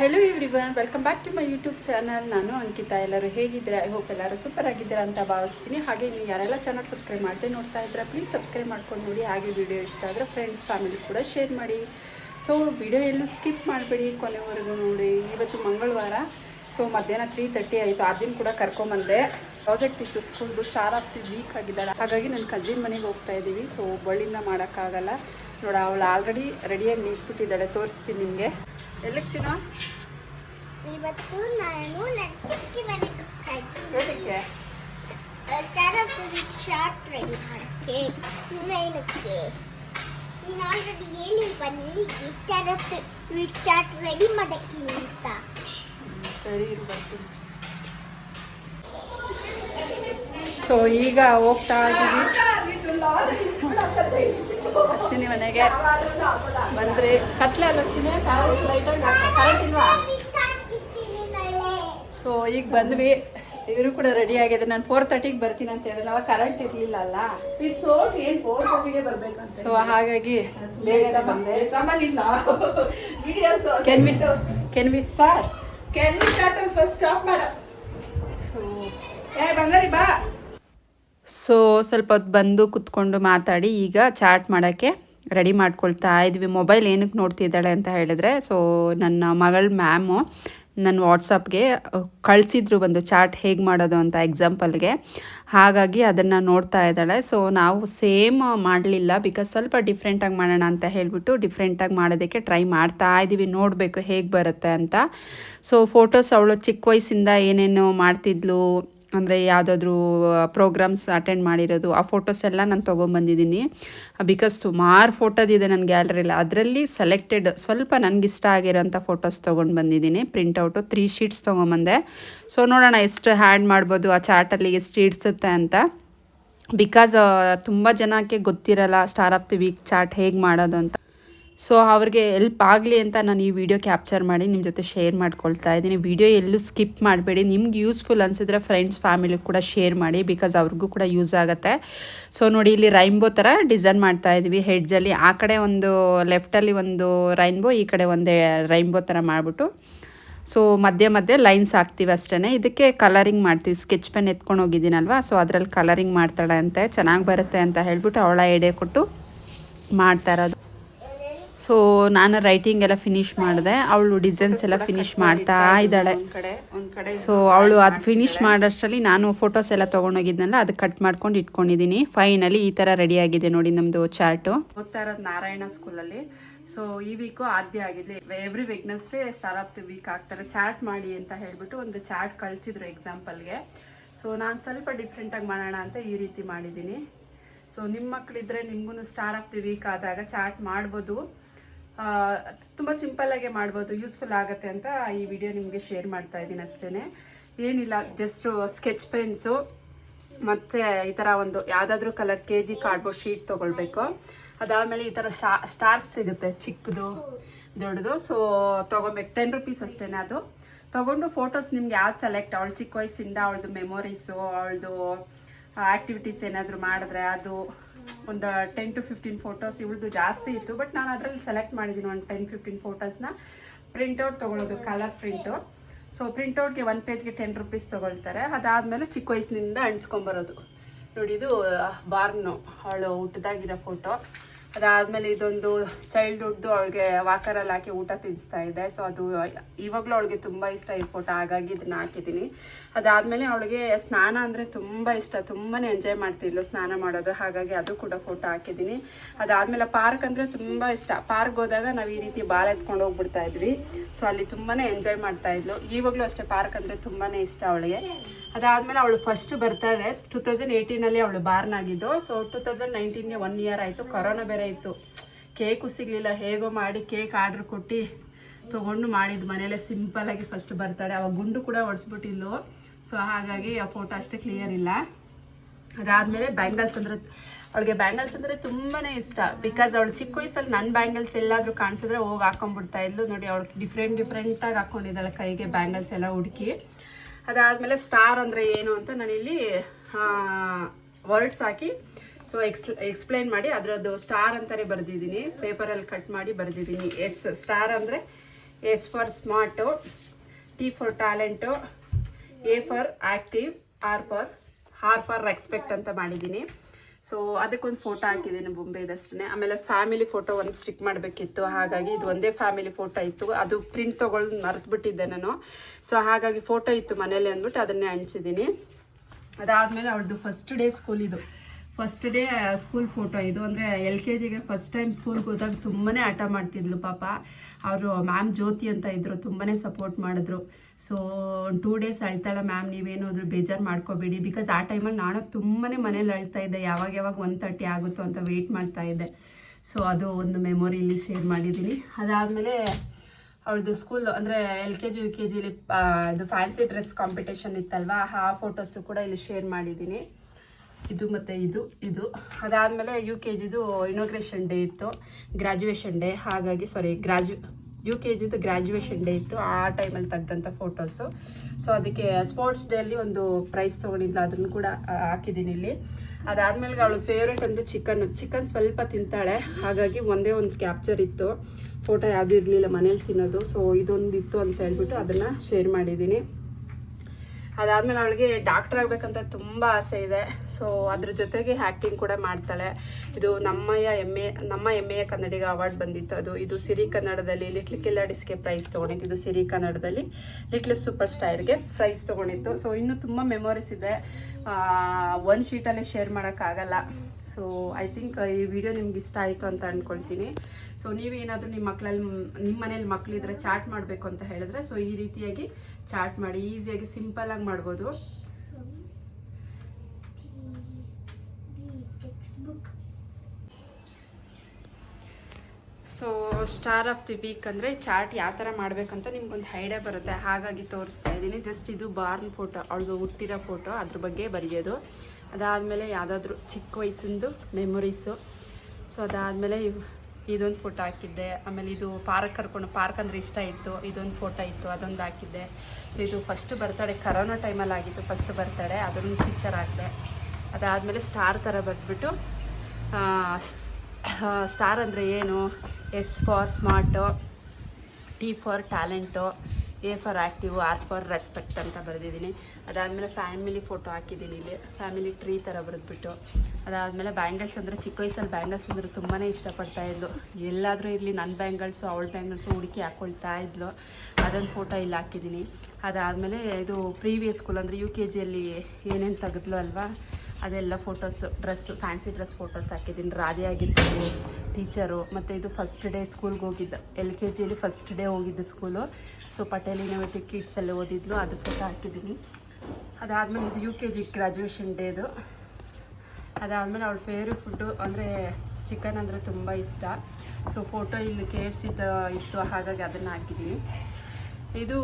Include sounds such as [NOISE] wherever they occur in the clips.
Hello everyone welcome back to my YouTube channel ನಾನು ಅಂಕಿತಾ. ಎಲ್ಲರೂ ಹೇಗಿದ್ದೀರಾ? ಐ ಹೋಪ್ ಎಲ್ಲರೂ ಸೂಪರ್ ಆಗಿದ್ದೀರಾ ಅಂತ ಭಾವಿಸ್ತೀನಿ. ಹಾಗೆ ನೀವು ಯಾರೆಲ್ಲ ಚಾನಲ್ ಸಬ್ಸ್ಕ್ರೈಬ್ ಮಾಡದೆ ನೋಡ್ತಾ ಇದ್ದೀರಾ ಪ್ಲೀಸ್ ಸಬ್ಸ್ಕ್ರೈಬ್ ಮಾಡ್ಕೊಂಡು ನೋಡಿ. ಹಾಗೆ ವಿಡಿಯೋ ಇಷ್ಟ ಆದರೆ ಫ್ರೆಂಡ್ಸ್ ಫ್ಯಾಮಿಲಿ ಕೂಡ ಶೇರ್ ಮಾಡಿ. ಸೊ ವಿಡಿಯೋ ಎಲ್ಲೂ ಸ್ಕಿಪ್ ಮಾಡಬೇಡಿ ಕೊನೆವರೆಗೂ ನೋಡಿ. ಇವತ್ತು ಮಂಗಳವಾರ ಸೊ ಮಧ್ಯಾಹ್ನ ತ್ರೀ ತರ್ಟಿ ಆಯಿತು. ದಿನ ಕೂಡ ಕರ್ಕೊಂಬಂದೆ. ಪ್ರಾಜೆಕ್ಟ್ ಇತ್ತು ಸ್ಕೂಲ್ದು ದಿ ವೀಕ್ ಆಗಿದ್ದಾಳೆ ಹಾಗಾಗಿ ನನ್ನ ಕಜಿನ್ ಮನೆಗೆ ಹೋಗ್ತಾ ಇದ್ದೀವಿ. ಸೊ ಬಳ್ಳಿಂದ ಮಾಡೋಕ್ಕಾಗಲ್ಲ. ನೋಡ, ಅವಳು ಆಲ್ರೆಡಿ ರೆಡಿಯಾಗಿ ನಿಂತ್ಬಿಟ್ಟಿದ್ದಾಳೆ. ತೋರಿಸ್ತೀನಿ ನಿಮಗೆ. ಎಲ್ಲಕ್ಕೆ ಚಿನ್ನ ಇವತ್ತು ನಾನು ನನ್ನ ಚಿಕ್ಕಿ ಮನೆಗೆ ಹೋಗ್ತಾ ಇದ್ದೀನಿ. ಏನಕ್ಕೆ star of the week chart ready ಮಾಡೋಕ್ಕೆ ಏನಕ್ಕೆ? ನೀನು ಆಲ್ರೆಡಿ ಹೇಳಿ ಬನ್ನಿ star of the week chart ready ಮಾಡೋಕ್ಕೆ ಅಂತ? ಸರಿ ಇರು ಬರ್ತೀನಿ. ಸೊ ಈಗ ಹೋಗ್ತಾ ಇದ್ದೀವಿ. [LAUGHS] ಅಶ್ವಿನಿ ಮನೆಗೆ ಬಂದ್ರಿ ಕತ್ಲೆ ಅಲ್ಲ ಅಶ್ವಿನಿ? ಕರೆಂಟ್ ಇಲ್ವಾ ಸೊ ಈಗ ಬಂದ್ವಿ. ಇವರು ಕೂಡ ರೆಡಿ ಆಗಿದೆ ನಾನು ಫೋರ್ ತರ್ಟಿಗೆ ಬರ್ತೀನಿ ಅಂತ ಹೇಳಿಲ್ಲ ಅವಾಗ ಕರೆಂಟ್ ಇರ್ಲಿಲ್ಲ ಅಲ್ಲ? ಸೊ ಹಾಗಾಗಿ ಬೇಗನೆ ಬಂದೆ. Can we can we start first stop ಮಾಡೋಣ ಸೊ ಸೊ ಸ್ವಲ್ಪ ಹೊತ್ತು ಬಂದು ಕುತ್ಕೊಂಡು ಮಾತಾಡಿ, ಈಗ ಚಾಟ್ ಮಾಡೋಕ್ಕೆ ರೆಡಿ ಮಾಡ್ಕೊಳ್ತಾ ಇದ್ವಿ. ಮೊಬೈಲ್ ಏನಕ್ಕೆ ನೋಡ್ತಿದ್ದಾಳೆ ಅಂತ ಹೇಳಿದ್ರೆ ಸೊ ನನ್ನ ಮಗಳ ಮ್ಯಾಮು ನನ್ನ ವಾಟ್ಸಪ್ಗೆ ಕಳಿಸಿದ್ರು ಒಂದು ಚಾಟ್ ಹೇಗೆ ಮಾಡೋದು ಅಂತ ಎಕ್ಸಾಂಪಲ್ಗೆ ಹಾಗಾಗಿ ಅದನ್ನು ನೋಡ್ತಾ ಇದ್ದಾಳೆ. ಸೊ ನಾವು ಸೇಮ್ ಮಾಡಲಿಲ್ಲ. ಬಿಕಾಸ್ ಸ್ವಲ್ಪ ಡಿಫ್ರೆಂಟಾಗಿ ಮಾಡೋಣ ಅಂತ ಹೇಳಿಬಿಟ್ಟು ಡಿಫ್ರೆಂಟಾಗಿ ಮಾಡೋದಕ್ಕೆ ಟ್ರೈ ಮಾಡ್ತಾ ಇದ್ದೀವಿ. ನೋಡಬೇಕು ಹೇಗೆ ಬರುತ್ತೆ ಅಂತ. ಸೊ ಫೋಟೋಸ್ ಅವಳು ಚಿಕ್ಕ ವಯಸ್ಸಿಂದ ಏನೇನು ಮಾಡ್ತಿದ್ಲು. ಅಂದರೆ ಯಾವುದಾದ್ರೂ ಪ್ರೋಗ್ರಾಮ್ಸ್ ಅಟೆಂಡ್ ಮಾಡಿರೋದು, ಆ ಫೋಟೋಸ್ ಎಲ್ಲ ನಾನು ತೊಗೊಂಬಂದಿದ್ದೀನಿ. ಬಿಕಾಸ್ ಸುಮಾರು ಫೋಟೋದಿದೆ ನನ್ನ ಗ್ಯಾಲರಿಲಿ ಅದರಲ್ಲಿ ಸೆಲೆಕ್ಟೆಡ್ ಸ್ವಲ್ಪ ನನಗಿಷ್ಟ ಆಗಿರೋಂಥ ಫೋಟೋಸ್ ತೊಗೊಂಡು ಬಂದಿದ್ದೀನಿ ಪ್ರಿಂಟೌಟು ತ್ರೀ ಶೀಟ್ಸ್ ತೊಗೊಂಬಂದೆ. ಸೊ ನೋಡೋಣ ಎಷ್ಟು ಹ್ಯಾಡ್ ಮಾಡ್ಬೋದು, ಆ ಚಾರ್ಟಲ್ಲಿ ಎಷ್ಟು ಇಡ್ಸುತ್ತೆ ಅಂತ. ಬಿಕಾಸ್ ತುಂಬ ಜನಕ್ಕೆ ಗೊತ್ತಿರಲ್ಲ star of the week chart ಹೇಗೆ ಮಾಡೋದು ಅಂತ. ಸೊ ಅವ್ರಿಗೆ ಎಲ್ಪ್ ಆಗಲಿ ಅಂತ ನಾನು ಈ ವಿಡಿಯೋ ಕ್ಯಾಪ್ಚರ್ ಮಾಡಿ ನಿಮ್ಮ ಜೊತೆ ಶೇರ್ ಮಾಡ್ಕೊಳ್ತಾ ಇದ್ದೀನಿ. ವಿಡಿಯೋ ಎಲ್ಲೂ ಸ್ಕಿಪ್ ಮಾಡಬೇಡಿ. ನಿಮ್ಗೆ ಯೂಸ್ಫುಲ್ ಅನಿಸಿದ್ರೆ ಫ್ರೆಂಡ್ಸ್ ಫ್ಯಾಮಿಲಿ ಕೂಡ ಶೇರ್ ಮಾಡಿ ಬಿಕಾಸ್ ಅವ್ರಿಗೂ ಕೂಡ ಯೂಸ್ ಆಗುತ್ತೆ. ಸೊ ನೋಡಿ ಇಲ್ಲಿ ರೈನ್ಬೋ ಥರ ಡಿಸೈನ್ ಮಾಡ್ತಾ ಇದ್ವಿ ಹೆಡ್ಜಲ್ಲಿ ಆ ಕಡೆ ಒಂದು ಲೆಫ್ಟಲ್ಲಿ ಒಂದು ರೈನ್ಬೋ ಈ ಕಡೆ ಒಂದೇ ರೈನ್ಬೋ ಥರ ಮಾಡಿಬಿಟ್ಟು. ಸೊ ಮಧ್ಯೆ ಮಧ್ಯೆ ಲೈನ್ಸ್ ಹಾಕ್ತೀವಿ ಅಷ್ಟೇ ಇದಕ್ಕೆ ಕಲರಿಂಗ್ ಮಾಡ್ತೀವಿ. ಸ್ಕೆಚ್ ಪೆನ್ ಎತ್ಕೊಂಡು ಹೋಗಿದ್ದೀನಲ್ವ? ಸೊ ಅದರಲ್ಲಿ ಕಲರಿಂಗ್ ಮಾಡ್ತಾಳೆ ಅಂತೆ. ಚೆನ್ನಾಗಿ ಬರುತ್ತೆ ಅಂತ ಹೇಳ್ಬಿಟ್ಟು ಅವಳ ಎಡೆ ಕೊಟ್ಟು ಮಾಡ್ತಾ ಇರೋದು. ಸೊ ನಾನು ರೈಟಿಂಗ್ ಎಲ್ಲ ಫಿನಿಶ್ ಮಾಡಿದೆ. ಅವಳು ಡಿಸೈನ್ಸ್ ಎಲ್ಲ ಫಿನಿಶ್ ಮಾಡ್ತಾ ಇದ್ದಾಳೆ. ಸೊ ಅವಳು ಅದು ಫಿನಿಶ್ ಮಾಡೋಷ್ಟರಲ್ಲಿ ನಾನು ಫೋಟೋಸ್ ಎಲ್ಲ ತೊಗೊಂಡೋಗಿದ್ನಲ್ಲ ಅದು ಕಟ್ ಮಾಡ್ಕೊಂಡು ಇಟ್ಕೊಂಡಿದ್ದೀನಿ ಫೈನಲಿ ಈ ಥರ ರೆಡಿ ಆಗಿದೆ ನೋಡಿ ನಮ್ಮದು ಚಾರ್ಟು ಓದ್ತಾ ಇರೋದು ನಾರಾಯಣ ಸ್ಕೂಲಲ್ಲಿ ಸೊ ಈ ವೀಕು ಆದ್ಯ ಆಗಿದೆ. Every Wednesday star of the week ಆಗ್ತಾರೆ. ಚಾರ್ಟ್ ಮಾಡಿ ಅಂತ ಹೇಳ್ಬಿಟ್ಟು ಒಂದು ಚಾರ್ಟ್ ಕಳಿಸಿದ್ರು ಎಕ್ಸಾಂಪಲ್ಗೆ ಸೊ ನಾನು ಸ್ವಲ್ಪ ಡಿಫ್ರೆಂಟಾಗಿ ಮಾಡೋಣ ಅಂತ ಈ ರೀತಿ ಮಾಡಿದ್ದೀನಿ ಸೊ ನಿಮ್ಮ ಮಕ್ಕಳಿದ್ರೆ ನಿಮಗೂ ಸ್ಟಾರ್ ಆಫ್ ದಿ ವೀಕ್ ಆದಾಗ ಚಾರ್ಟ್ ಮಾಡ್ಬೋದು. ತುಂಬ ಸಿಂಪಲ್ಲಾಗೆ ಮಾಡ್ಬೋದು ಯೂಸ್ಫುಲ್ ಆಗುತ್ತೆ ಅಂತ ಈ ವಿಡಿಯೋ ನಿಮಗೆ ಶೇರ್ ಮಾಡ್ತಾ ಇದ್ದೀನಿ ಅಷ್ಟೇ ಏನಿಲ್ಲ ಜಸ್ಟ್ ಸ್ಕೆಚ್ ಪೆನ್ಸು ಮತ್ತು ಈ ಥರ ಒಂದು ಯಾವುದಾದ್ರೂ colour K G cardboard sheet ತೊಗೊಳ್ಬೇಕು. ಅದಾದಮೇಲೆ ಈ ಥರ ಶಾ ಸ್ಟಾರ್ಸ್ ಸಿಗುತ್ತೆ, ಚಿಕ್ಕದು, ದೊಡ್ಡದು. ಸೊ ತೊಗೊಬೇಕು ಟೆನ್ ರುಪೀಸ್ ಅಷ್ಟೇ ಅದು. ತೊಗೊಂಡು ಫೋಟೋಸ್ ನಿಮ್ಗೆ ಯಾವ್ದು ಸೆಲೆಕ್ಟ್ ಅವಳು ಚಿಕ್ಕ ವಯಸ್ಸಿಂದ ಅವಳದು ಮೆಮೊರೀಸು ಅವಳದು ಆ್ಯಕ್ಟಿವಿಟೀಸ್ ಏನಾದರೂ ಮಾಡಿದ್ರೆ ಅದು ಒಂದು ಟೆನ್ ಟು ಫಿಫ್ಟೀನ್ ಫೋಟೋಸ್ ಇವಳದು ಜಾಸ್ತಿ ಇತ್ತು ಬಟ್ ನಾನು ಅದರಲ್ಲಿ ಸೆಲೆಕ್ಟ್ ಮಾಡಿದ್ದೀನಿ ಒಂದು ಟೆನ್ ಫಿಫ್ಟೀನ್ ಫೋಟೋಸ್ನ ಪ್ರಿಂಟೌಟ್ ತೊಗೊಳೋದು ಕಲರ್ ಪ್ರಿಂಟು ಸೊ ಪ್ರಿಂಟೌಟ್ಗೆ ಒನ್ ಪೇಜ್ಗೆ ಟೆನ್ ರುಪೀಸ್ ತೊಗೊಳ್ತಾರೆ. ಅದಾದಮೇಲೆ ಚಿಕ್ಕ ವಯಸ್ಸಿನಿಂದ ಅಂಟ್ಸ್ಕೊಂಬರೋದು ನೋಡಿ, ಇದು ಬಾರ್ನು, ಅವಳು ಊಟದಾಗಿರೋ ಫೋಟೋ ಅದಾದಮೇಲೆ ಇದೊಂದು ಚೈಲ್ಡ್ಹುಡ್ದು ಅವಳಿಗೆ ವಾಕರಲ್ಲಿ ಹಾಕಿ ಊಟ ತಿನ್ನಿಸ್ತಾ ಇದೆ. ಸೊ ಅದು ಇವಾಗಲೂ ಅವಳಿಗೆ ತುಂಬ ಇಷ್ಟ ಈ ಫೋಟೋ ಹಾಗಾಗಿ ಇದನ್ನ ಹಾಕಿದ್ದೀನಿ. ಅದಾದಮೇಲೆ ಅವಳಿಗೆ ಸ್ನಾನ ಅಂದರೆ ತುಂಬ ಇಷ್ಟ. ತುಂಬಾ ಎಂಜಾಯ್ ಮಾಡ್ತಿದ್ಲು ಸ್ನಾನ ಮಾಡೋದು. ಹಾಗಾಗಿ ಅದು ಕೂಡ ಫೋಟೋ ಹಾಕಿದ್ದೀನಿ. ಅದಾದಮೇಲೆ ಪಾರ್ಕ್ ಅಂದರೆ ತುಂಬ ಇಷ್ಟ. ಪಾರ್ಕ್ ಹೋದಾಗ ನಾವು ಈ ರೀತಿ ಬಾಲ್ ಎತ್ಕೊಂಡು ಹೋಗ್ಬಿಡ್ತಾ ಇದ್ವಿ. ಸೊ ಅಲ್ಲಿ ತುಂಬಾ ಎಂಜಾಯ್ ಮಾಡ್ತಾ ಇದ್ಲು. ಇವಾಗಲೂ ಅಷ್ಟೇ ಪಾರ್ಕ್ ಅಂದರೆ ತುಂಬಾ ಇಷ್ಟ ಅವಳಿಗೆ. ಅದಾದಮೇಲೆ ಅವಳು ಫಸ್ಟ್ ಬರ್ತಾಳೆ ಟೂ ತೌಸಂಡ್ ಏಯ್ಟೀನಲ್ಲಿ ಅವಳು ಬಾರ್ನ್ ಆಗಿದ್ದು. ಸೊ ಟೂ ತೌಸಂಡ್ ನೈನ್ಟೀನ್ಗೆ ಒನ್ ಇಯರ್ ಆಯಿತು. ಕೊರೋನಾ ಬೇರೆ ಇತ್ತು. ಕೇಕು ಸಿಗಲಿಲ್ಲ, ಹೇಗೋ ಮಾಡಿ ಕೇಕ್ ಆರ್ಡ್ರ್ ಕೊಟ್ಟು ತೊಗೊಂಡು ಮಾಡಿದ್ದು ಮನೇಲೆ ಸಿಂಪಲಾಗಿ ಫಸ್ಟ್ ಬರ್ತಾಳೆ ಅವಾಗ ಗುಂಡು ಕೂಡ ಹೊಡ್ಸ್ಬಿಟ್ಟಿದ್ಲು ಸೊ ಹಾಗಾಗಿ ಆ ಫೋಟೋ ಅಷ್ಟೇ ಕ್ಲಿಯರ್ ಇಲ್ಲ. ಅದಾದಮೇಲೆ ಬ್ಯಾಂಗಲ್ಸ್ ಅಂದ್ರೆ ಅವಳಿಗೆ ಬ್ಯಾಂಗಲ್ಸ್ ಅಂದರೆ ತುಂಬಾ ಇಷ್ಟ. ಬಿಕಾಸ್ ಅವಳು ಚಿಕ್ಕ ವಯಸ್ಸಲ್ಲಿ ನನ್ನ ಬ್ಯಾಂಗಲ್ಸ್ ಎಲ್ಲಾದರೂ ಕಾಣಿಸಿದ್ರೆ ಹೋಗಿ ಹಾಕೊಂಡ್ಬಿಡ್ತಾ ಇದ್ಲು. ನೋಡಿ, ಅವಳು ಡಿಫ್ರೆಂಟ್ ಡಿಫ್ರೆಂಟಾಗಿ ಹಾಕೊಂಡಿದ್ದಾಳೆ ಕೈಗೆ ಬ್ಯಾಂಗಲ್ಸ್ ಎಲ್ಲ ಹುಡುಕಿ. ಅದಾದಮೇಲೆ ಸ್ಟಾರ್ ಅಂದರೆ ಏನು ಅಂತ ನಾನಿಲ್ಲಿ ವರ್ಡ್ಸ್ ಹಾಕಿ. ಸೊ ಎಕ್ಸ್ ಎಕ್ಸ್ಪ್ಲೈನ್ ಮಾಡಿ, ಅದರದ್ದು ಸ್ಟಾರ್ ಅಂತಾನೆ ಬರೆದಿದ್ದೀನಿ. ಪೇಪರಲ್ಲಿ ಕಟ್ ಮಾಡಿ ಬರೆದಿದ್ದೀನಿ. ಎಸ್ ಸ್ಟಾರ್ ಅಂದರೆ S for smart T for talent A for active R for R for respect ಅಂತ ಮಾಡಿದ್ದೀನಿ. ಸೊ ಅದಕ್ಕೊಂದು ಫೋಟೋ ಹಾಕಿದ್ದೀನಿ ಬೊಂಬೆದಷ್ಟೇ ಆಮೇಲೆ ಫ್ಯಾಮಿಲಿ ಫೋಟೋ ಒಂದು ಸ್ಟಿಕ್ ಮಾಡಬೇಕಿತ್ತು. ಹಾಗಾಗಿ ಇದು ಒಂದೇ ಫ್ಯಾಮಿಲಿ ಫೋಟೋ ಇತ್ತು. ಅದು ಪ್ರಿಂಟ್ ತೊಗೊಳ್ಳೋದು ಮರೆತುಬಿಟ್ಟಿದ್ದೆ ನಾನು. ಸೊ ಹಾಗಾಗಿ ಫೋಟೋ ಇತ್ತು ಮನೇಲಿ ಅಂದ್ಬಿಟ್ಟು ಅದನ್ನೇ ಅಂಟಿಸಿದ್ದೀನಿ ಅದಾದಮೇಲೆ ಅವಳದು ಫಸ್ಟ್ ಡೇ ಸ್ಕೂಲ್ ಇದು. ಫಸ್ಟ್ ಡೇ ಸ್ಕೂಲ್ ಫೋಟೋ ಇದು. ಅಂದರೆ ಎಲ್ ಕೆ ಜಿಗೆ ಫಸ್ಟ್ ಟೈಮ್ ಸ್ಕೂಲ್ಗೆ ಹೋದಾಗ ತುಂಬಾ ಆಟ ಮಾಡ್ತಿದ್ಲು ಪಾಪ. ಅವರು ಮ್ಯಾಮ್ ಜ್ಯೋತಿ ಅಂತ ಇದ್ದರು ತುಂಬಾ ಸಪೋರ್ಟ್ ಮಾಡಿದ್ರು. ಸೊ ಟೂ ಡೇಸ್ ಅಳ್ತಾಳೆ ಮ್ಯಾಮ್ ನೀವೇನಾದರೂ ಬೇಜಾರು ಮಾಡ್ಕೋಬೇಡಿ. ಬಿಕಾಸ್ ಆ ಟೈಮಲ್ಲಿ ನಾನು ತುಂಬಾ ಮನೇಲಿ ಅಳ್ತಾ ಇದ್ದೆ. ಯಾವಾಗ ಯಾವಾಗ ಒನ್ ತರ್ಟಿ ಆಗುತ್ತೋ ಅಂತ ವೆಯ್ಟ್ ಮಾಡ್ತಾ ಇದ್ದೆ. ಸೊ ಅದು ಒಂದು ಮೆಮೊರಿಲಿ ಶೇರ್ ಮಾಡಿದ್ದೀನಿ. ಅದಾದಮೇಲೆ ಅವಳದು ಸ್ಕೂಲ್ ಅಂದರೆ L K G U K ಜಿಲಿ ಇದು ಫ್ಯಾನ್ಸಿ ಡ್ರೆಸ್ ಕಾಂಪಿಟೇಷನ್ ಇತ್ತಲ್ವಾ, ಆ ಫೋಟೋಸು ಕೂಡ ಇಲ್ಲಿ ಶೇರ್ ಮಾಡಿದ್ದೀನಿ. ಇದು ಮತ್ತು ಇದು ಇದು. ಅದಾದಮೇಲೆ ಯು ಕೆ ಜಿದು ಇನೋಗ್ರೇಷನ್ ಡೇ ಇತ್ತು ಗ್ರ್ಯಾಜುಯೇಷನ್ ಡೇ ಹಾಗಾಗಿ ಸಾರಿ ಗ್ರಾಜು ಯು ಕೆ ಜಿದು ಗ್ರ್ಯಾಜುಯೇಷನ್ ಡೇ ಇತ್ತು, ಆ ಟೈಮಲ್ಲಿ ತೆಗ್ದಂಥ ಫೋಟೋಸು ಸೊ ಅದಕ್ಕೆ ಸ್ಪೋರ್ಟ್ಸ್ ಡೇಲಿ ಒಂದು ಪ್ರೈಸ್ ತೊಗೊಂಡಿದ್ಲು, ಅದನ್ನು ಕೂಡ ಹಾಕಿದ್ದೀನಿ ಇಲ್ಲಿ. ಅದಾದ್ಮೇಲೆ ಅವಳು ಫೇವ್ರೇಟ್ ಅಂದರೆ ಚಿಕನ್ ಚಿಕನ್ ಸ್ವಲ್ಪ ತಿಂತಾಳೆ. ಹಾಗಾಗಿ ಒಂದೇ ಒಂದು ಕ್ಯಾಪ್ಚರ್ ಇತ್ತು. ಫೋಟೋ ಯಾವುದೂ ಇರಲಿಲ್ಲ, ಮನೇಲಿ ತಿನ್ನೋದು. ಸೊ ಇದೊಂದಿತ್ತು ಅಂತ ಹೇಳ್ಬಿಟ್ಟು ಅದನ್ನು ಶೇರ್ ಮಾಡಿದ್ದೀನಿ. ಅದಾದ್ಮೇಲೆ ಅವಳಿಗೆ ಡಾಕ್ಟರ್ ಆಗ್ಬೇಕಂತ ತುಂಬ ಆಸೆ ಇದೆ. ಸೊ ಅದ್ರ ಜೊತೆಗೆ ಹ್ಯಾಕ್ಟಿಂಗ್ ಕೂಡ ಮಾಡ್ತಾಳೆ. ಇದು ನಮ್ಮಯ್ಯ ಎಮ್ಮೆ ನಮ್ಮ ಎಮ್ಮೆಯ ಕನ್ನಡಿಗ ಅವಾರ್ಡ್ ಬಂದಿತ್ತು. ಅದು, ಇದು ಸಿರಿ ಕನ್ನಡದಲ್ಲಿ ಲಿಟ್ಲ್ ಕಿಲ್ಲಾಡಿಸ್ಗೆ ಪ್ರೈಸ್ ತಗೊಂಡಿತ್ತು ಇದು ಸಿರಿ ಕನ್ನಡದಲ್ಲಿ ಲಿಟ್ಲ್ ಸೂಪರ್ ಸ್ಟಾರ್ಗೆ ಪ್ರೈಸ್ ತಗೊಂಡಿತ್ತು ಸೊ ಇನ್ನೂ ತುಂಬ ಮೆಮೊರೀಸ್ ಇದೆ. ಒಂದು ಶೀಟಲ್ಲೇ ಶೇರ್ ಮಾಡೋಕ್ಕಾಗಲ್ಲ. ಸೊ ಐ ಥಿಂಕ್ ಈ ವಿಡಿಯೋ ನಿಮ್ಗೆ ಇಷ್ಟ ಆಯಿತು ಅಂತ ಅಂದ್ಕೊಳ್ತೀನಿ ಸೊ ನೀವೇನಾದರೂ ನಿಮ್ಮ ಮಕ್ಕಳಲ್ಲಿ ನಿಮ್ಮ ಮನೇಲಿ ಮಕ್ಕಳಿದ್ರೆ ಚಾಟ್ ಮಾಡಬೇಕು ಅಂತ ಹೇಳಿದ್ರೆ ಸೊ ಈ ರೀತಿಯಾಗಿ ಚಾಟ್ ಮಾಡಿ, ಈಸಿಯಾಗಿ ಸಿಂಪಲಾಗಿ ಮಾಡ್ಬೋದು. So star of the week ಅಂದರೆ ಚಾರ್ಟ್ ಯಾವ ಥರ ಮಾಡಬೇಕಂತ ನಿಮ್ಗೊಂದು ಐಡಿಯಾ ಬರುತ್ತೆ. ಹಾಗಾಗಿ ತೋರಿಸ್ತಾ ಇದ್ದೀನಿ. ಜಸ್ಟ್ ಇದು ಬಾರ್ನ್ ಫೋಟೋ ಅವಳದು ಹುಟ್ಟಿರೋ ಫೋಟೋ ಅದ್ರ ಬಗ್ಗೆ ಬರೆಯೋದು. ಅದಾದಮೇಲೆ ಯಾವುದಾದ್ರೂ ಚಿಕ್ಕ ವಯಸ್ಸಿಂದು ಮೆಮೊರೀಸು ಸೊ ಅದಾದಮೇಲೆ ಇದೊಂದು ಫೋಟೋ ಹಾಕಿದ್ದೆ. ಆಮೇಲೆ ಇದು ಪಾರ್ಕ್ ಕರ್ಕೊಂಡು ಪಾರ್ಕ್ ಅಂದರೆ ಇಷ್ಟ ಇತ್ತು. ಇದೊಂದು ಫೋಟೋ ಇತ್ತು, ಅದೊಂದು ಹಾಕಿದ್ದೆ. ಸೊ ಇದು ಫಸ್ಟ್ ಬರ್ತಡೆ ಕರೋನಾ ಟೈಮಲ್ಲಿ ಆಗಿತ್ತು ಫಸ್ಟ್ ಬರ್ತಡೆ ಅದೊಂದು ಪಿಕ್ಚರ್ ಹಾಕಿದೆ. ಅದಾದಮೇಲೆ ಸ್ಟಾರ್ ಥರ ಬರೆದ್ಬಿಟ್ಟು ಸ್ಟಾರ್ ಅಂದರೆ ಏನು? S for smart T for talent A for active R for respect ಅಂತ ಬರೆದಿದ್ದೀನಿ. ಅದಾದಮೇಲೆ ಫ್ಯಾಮಿಲಿ ಫೋಟೋ ಹಾಕಿದ್ದೀನಿ ಇಲ್ಲಿ. ಫ್ಯಾಮಿಲಿ ಟ್ರೀ ಥರ ಬರೆದ್ಬಿಟ್ಟು. ಅದಾದಮೇಲೆ ಬ್ಯಾಂಗಲ್ಸ್ ಅಂದರೆ ಚಿಕ್ಕ ವಯಸ್ಸಲ್ಲಿ ಬ್ಯಾಂಗಲ್ಸ್ ಅಂದರೆ ತುಂಬಾ ಇಷ್ಟಪಡ್ತಾ ಇದ್ಲು. ಎಲ್ಲಾದರೂ ಇರಲಿ ನನ್ನ ಬ್ಯಾಂಗಲ್ಸು ಅವಳ ಬ್ಯಾಂಗಲ್ಸು ಹುಡುಕಿ ಹಾಕ್ಕೊಳ್ತಾ ಇದ್ಲು. ಅದೊಂದು ಫೋಟೋ ಇಲ್ಲಿ ಹಾಕಿದ್ದೀನಿ. ಅದಾದಮೇಲೆ ಇದು ಪ್ರೀವಿಯಸ್ ಸ್ಕೂಲ್ ಅಂದರೆ ಯು ಕೆ ಜಿಯಲ್ಲಿ ಏನೇನು ತೆಗೆದ್ಲು ಅಲ್ವಾ? ಅದೆಲ್ಲ photos dress fancy dress photos ಹಾಕಿದ್ದೀನಿ. ರಾಧೆ ಆಗಿರ್ಬೋದು ಟೀಚರು, ಮತ್ತು ಇದು ಫಸ್ಟ್ ಡೇ ಸ್ಕೂಲ್ಗೆ ಹೋಗಿದ್ದ. ಎಲ್ ಕೆ ಜಿಯಲ್ಲಿ ಫಸ್ಟ್ ಡೇ ಹೋಗಿದ್ದು ಸ್ಕೂಲು ಸೊ ಪಟೇಲ್ ಇನೋವೇಟಿವ್ ಕಿಡ್ಸಲ್ಲೇ ಓದಿದ್ಲು. ಅದು ಫೋಟೋ ಹಾಕಿದ್ದೀನಿ. ಅದಾದಮೇಲೆ ಇದು ಯು ಕೆ ಜಿ ಗ್ರ್ಯಾಜುಯೇಷನ್ ಡೇದು ಅದಾದಮೇಲೆ ಅವಳ ಫೇವ್ರೆಟ್ ಫುಡ್ಡು ಅಂದರೆ ಚಿಕನ್ ಅಂದರೆ ತುಂಬ ಇಷ್ಟ. ಸೊ ಫೋಟೋ ಇಲ್ಲಿ ಕೆ ಎಫ್ ಸಿದ ಇತ್ತು. ಹಾಗಾಗಿ ಅದನ್ನು ಹಾಕಿದ್ದೀನಿ. ಇದು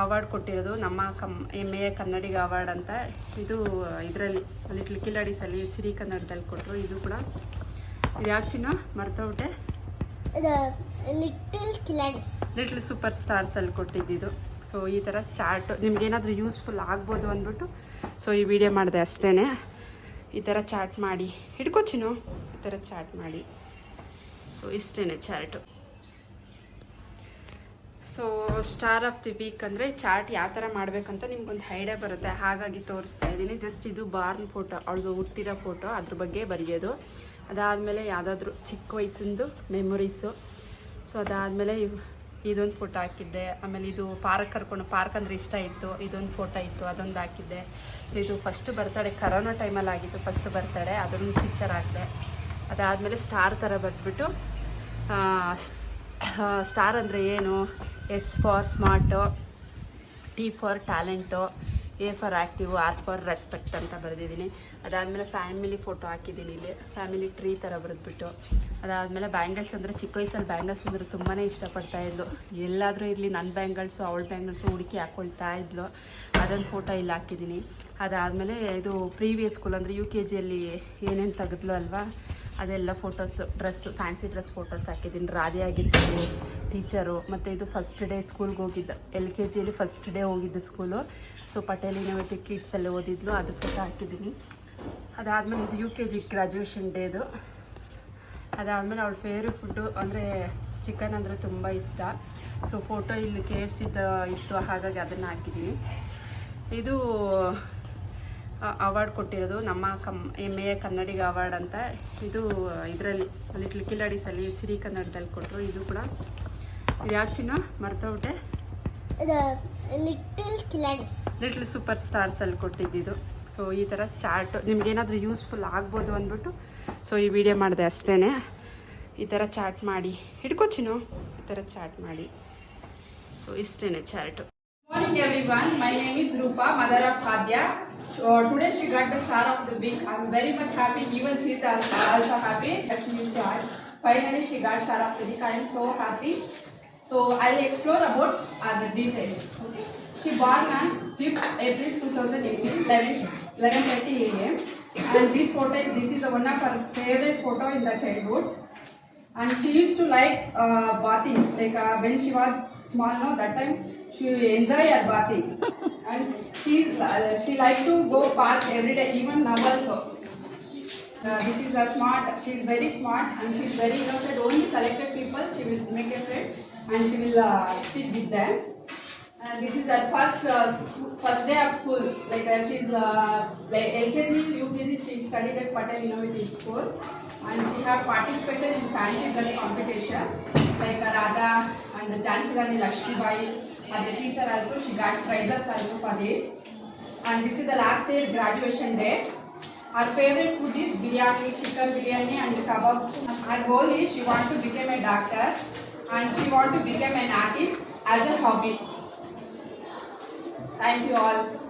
ಅವಾರ್ಡ್ ಕೊಟ್ಟಿರೋದು ನಮ್ಮ ಕಮ್ ಎಂ ಎ ಕನ್ನಡಿಗ ಅವಾರ್ಡ್ ಅಂತ. ಇದು, ಇದರಲ್ಲಿ, ಲಿಟ್ಲ್ ಕಿಲಾಡಿಸಲ್ಲಿ, ಸಿರಿ ಕನ್ನಡದಲ್ಲಿ ಕೊಟ್ಟರು ಇದು ಕೂಡ ಇದು ಮರ್ತೋಬಿಟ್ಟೆ ಲಿಟಲ್ ಮರ್ತೋಗ್ಬಿಟ್ಟೆ ಸೂಪರ್ ಸ್ಟಾರ್ಸಲ್ಲಿ ಕೊಟ್ಟಿದ್ದಿದ್ದು ಸೊ ಈ ಥರ ಚಾರ್ಟ್ ನಿಮ್ಗೇನಾದರೂ ಯೂಸ್ಫುಲ್ ಆಗ್ಬೋದು ಅಂದ್ಬಿಟ್ಟು ಸೊ ಈ ವಿಡಿಯೋ ಮಾಡಿದೆ ಅಷ್ಟೇ ಈ ಥರ ಚಾಟ್ ಮಾಡಿ. ಹಿಡ್ಕೊಚಿನೋ ಈ ಥರ ಚಾಟ್ ಮಾಡಿ. ಸೊ ಇಷ್ಟೇ chart. So star of the week ಅಂದರೆ ಚಾರ್ಟ್ ಯಾವ ಥರ ಮಾಡಬೇಕಂತ ನಿಮ್ಗೊಂದು ಐಡಿಯಾ ಬರುತ್ತೆ. ಹಾಗಾಗಿ ತೋರಿಸ್ತಾ ಇದ್ದೀನಿ. ಜಸ್ಟ್ ಇದು ಬಾರ್ನ್ ಫೋಟೋ ಅವಳದು ಹುಟ್ಟಿರೋ ಫೋಟೋ ಅದ್ರ ಬಗ್ಗೆ ಬರೆಯೋದು. ಅದಾದಮೇಲೆ ಯಾವುದಾದ್ರೂ ಚಿಕ್ಕ ವಯಸ್ಸಿಂದು ಮೆಮೊರೀಸು ಸೊ ಅದಾದಮೇಲೆ ಇದೊಂದು ಫೋಟೋ ಹಾಕಿದ್ದೆ. ಆಮೇಲೆ ಇದು ಪಾರ್ಕ್ ಕರ್ಕೊಂಡು ಪಾರ್ಕ್ ಅಂದರೆ ಇಷ್ಟ ಇತ್ತು. ಇದೊಂದು ಫೋಟೋ ಇತ್ತು. ಅದೊಂದು ಹಾಕಿದ್ದೆ. ಸೊ ಇದು ಫಸ್ಟ್ ಬರ್ತಡೆ ಕರೋನಾ ಟೈಮಲ್ಲಿ ಆಗಿತ್ತು ಫಸ್ಟ್ ಬರ್ತಡೆ ಅದೊಂದು ಪಿಕ್ಚರ್ ಹಾಕಿದೆ. ಅದಾದಮೇಲೆ ಸ್ಟಾರ್ ಥರ ಬರೆದ್ಬಿಟ್ಟು ಸ್ಟಾರ್ ಅಂದರೆ ಏನು? S for smart T for talent A for active R for respect ಅಂತ ಬರೆದಿದ್ದೀನಿ. ಅದಾದಮೇಲೆ ಫ್ಯಾಮಿಲಿ ಫೋಟೋ ಹಾಕಿದ್ದೀನಿ ಇಲ್ಲಿ. ಫ್ಯಾಮಿಲಿ ಟ್ರೀ ಥರ ಬರೆದ್ಬಿಟ್ಟು. ಅದಾದಮೇಲೆ ಬ್ಯಾಂಗಲ್ಸ್ ಅಂದರೆ ಚಿಕ್ಕ ವಯಸ್ಸಲ್ಲಿ ಬ್ಯಾಂಗಲ್ಸ್ ಅಂದರೆ ತುಂಬಾ ಇಷ್ಟಪಡ್ತಾ ಇದ್ಲು. ಎಲ್ಲಾದರೂ ಇರಲಿ ನನ್ನ ಬ್ಯಾಂಗಲ್ಸು, ಅವಳ ಬ್ಯಾಂಗಲ್ಸು ಹುಡುಕಿ ಹಾಕ್ಕೊಳ್ತಾ ಇದ್ಲು. ಅದೊಂದು ಫೋಟೋ ಇಲ್ಲಿ ಹಾಕಿದ್ದೀನಿ. ಅದಾದಮೇಲೆ ಇದು ಪ್ರೀವಿಯಸ್ ಸ್ಕೂಲ್ ಅಂದರೆ ಯು ಕೆ ಜಿಯಲ್ಲಿ ಏನೇನು ತೆಗೆದ್ಲು ಅಲ್ವಾ? ಅದೆಲ್ಲ photos dress fancy dress photos ಹಾಕಿದ್ದೀನಿ. ರಾಧೆ ಆಗಿರ್ಬೋದು ಟೀಚರು ಮತ್ತು ಇದು ಫಸ್ಟ್ ಡೇ ಸ್ಕೂಲ್ಗೆ ಹೋಗಿದ್ದ. ಎಲ್ ಕೆ ಜಿಯಲ್ಲಿ ಫಸ್ಟ್ ಡೇ ಹೋಗಿದ್ದು ಸ್ಕೂಲು ಸೊ ಪಟೇಲ್ ಇನೋವೇಟಿವ್ ಕಿಡ್ಸಲ್ಲಿ ಓದಿದ್ಲು. ಅದು ಫೋಟೋ ಹಾಕಿದ್ದೀನಿ. ಅದಾದಮೇಲೆ ಇದು ಯು ಕೆ ಜಿ ಗ್ರ್ಯಾಜುಯೇಷನ್ ಡೇದು ಅದಾದಮೇಲೆ ಅವಳ ಫೇವ್ರೆಟ್ ಫುಡ್ಡು ಅಂದರೆ ಚಿಕನ್ ಅಂದರೆ ತುಂಬ ಇಷ್ಟ. ಸೊ ಫೋಟೋ ಇಲ್ಲಿ ಕೆ ಎಫ್ ಸಿದ ಇತ್ತು. ಹಾಗಾಗಿ ಅದನ್ನು ಹಾಕಿದ್ದೀನಿ. ಇದು ಅವಾರ್ಡ್ ಕೊಟ್ಟಿರೋದು ನಮ್ಮ ಕಮ್ ಎಂ ಎ ಕನ್ನಡಿಗ ಅವಾರ್ಡ್ ಅಂತ. ಇದು, ಇದರಲ್ಲಿ ಲಿಟ್ಲ್ ಕಿಲಾಡಿಸಲ್ಲಿ ಸಿರಿ ಕನ್ನಡದಲ್ಲಿ ಕೊಟ್ಟರು. ಇದು ಕೂಡ ಇದು ಯಾಕೆ ಚಿನ್ನ ಮರ್ತೋಗ್ಬಿಟ್ಟೆ ಲಿಟಲ್ ಕಿಲಾಡಿಸ್ ಲಿಟ್ಲ್ ಸೂಪರ್ ಸ್ಟಾರ್ಸಲ್ಲಿ ಕೊಟ್ಟಿದ್ದಿದ್ದು ಸೊ ಈ ಥರ ಚಾರ್ಟ್ ನಿಮ್ಗೇನಾದರೂ ಯೂಸ್ಫುಲ್ ಆಗ್ಬೋದು ಅಂದ್ಬಿಟ್ಟು. ಸೊ ಈ ವಿಡಿಯೋ ಮಾಡಿದೆ ಅಷ್ಟೇ ಈ ಥರ ಚಾಟ್ ಮಾಡಿ. ಹಿಡ್ಕೊ ಚಿನ್ನು. ಈ ಥರ ಚಾಟ್ ಮಾಡಿ. ಸೊ ಇಷ್ಟೇ chart. Morning everyone my name is Roopa mother of So today she got the star of the week. I'm very much happy. Even she is al- also happy. That she is God. Finally she got star of the week. I am so happy. So I'll explore about other details. Okay. She born on 5th April 2018, 11 11:30 a.m. And this photo, this is one of her favorite photo in the childhood and she used to like uh, bathing like uh, when she was small no that time she enjoy her bathing and she's uh, she like to go bath every day even now also uh, this is a smart she is very smart and she is very innocent only selected people she will make a friend and she will uh, speak with them and this is her first uh, school, first day of school. Like uh, she's uh, like LKG, UKG. She studied at Patel Innovative School, and she have participated in fancy dress competition. Like uh, Radha and Jhansi Rani Lakshmibai. As a teacher also, she got prizes also for this. And this is the last year graduation day. Her favorite food is biryani, chicken biryani and kebab. Her goal is she wants to become a doctor and she wants to become an artist as a hobby. Thank you all.